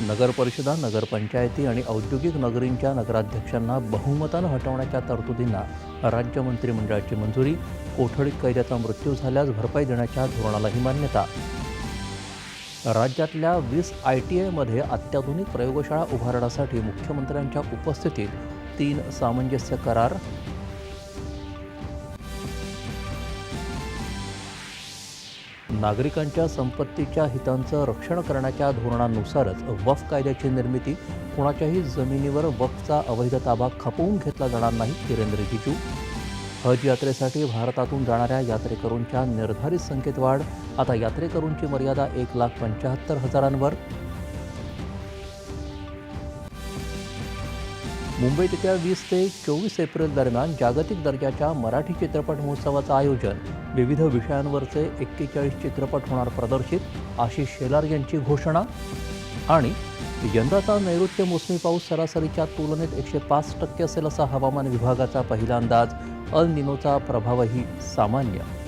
नगरपरिषदा नगरपंचायती आणि औद्योगिक नगरींच्या नगराध्यक्षांना बहुमतानं हटवण्याच्या तरतुदींना राज्य मंत्रिमंडळाची मंजुरी कोठडीत कैद्याचा मृत्यू झाल्यास भरपाई देण्याच्या धोरणालाही मान्यता. राज्यातल्या वीस आय टी आयमध्ये अत्याधुनिक प्रयोगशाळा उभारण्यासाठी मुख्यमंत्र्यांच्या उपस्थितीत तीन सामंजस्य करार नागरिकांच्या संपत्तीच्या हितांचं रक्षण करण्याच्या धोरणानुसारच वफ कायद्याची निर्मिती कुणाच्याही जमिनीवर वफचा अवैध ताबा खपवून घेतला जाणार नाही किरेंद्र रिजिजू. हज यात्रेसाठी भारतातून जाणाऱ्या यात्रेकरूंच्या निर्धारित संख्येत वाढ आता यात्रेकरूंची मर्यादा एक लाख पंच्याहत्तर हजारांवर. मुंबईत येत्या वीस ते चोवीस एप्रिल दरम्यान जागतिक दर्जाच्या मराठी चित्रपट महोत्सवाचं आयोजन. विविध विषयांवरचे एक्केचाळीस चित्रपट होणार प्रदर्शित आशिष शेलार यांची घोषणा. आणि यंदाचा नैऋत्य मोसमी पाऊस सरासरीच्या तुलनेत एकशे पाच टक्के असेल असा हवामान विभागाचा पहिला अंदाज. अल निनोचा प्रभावही सामान्य.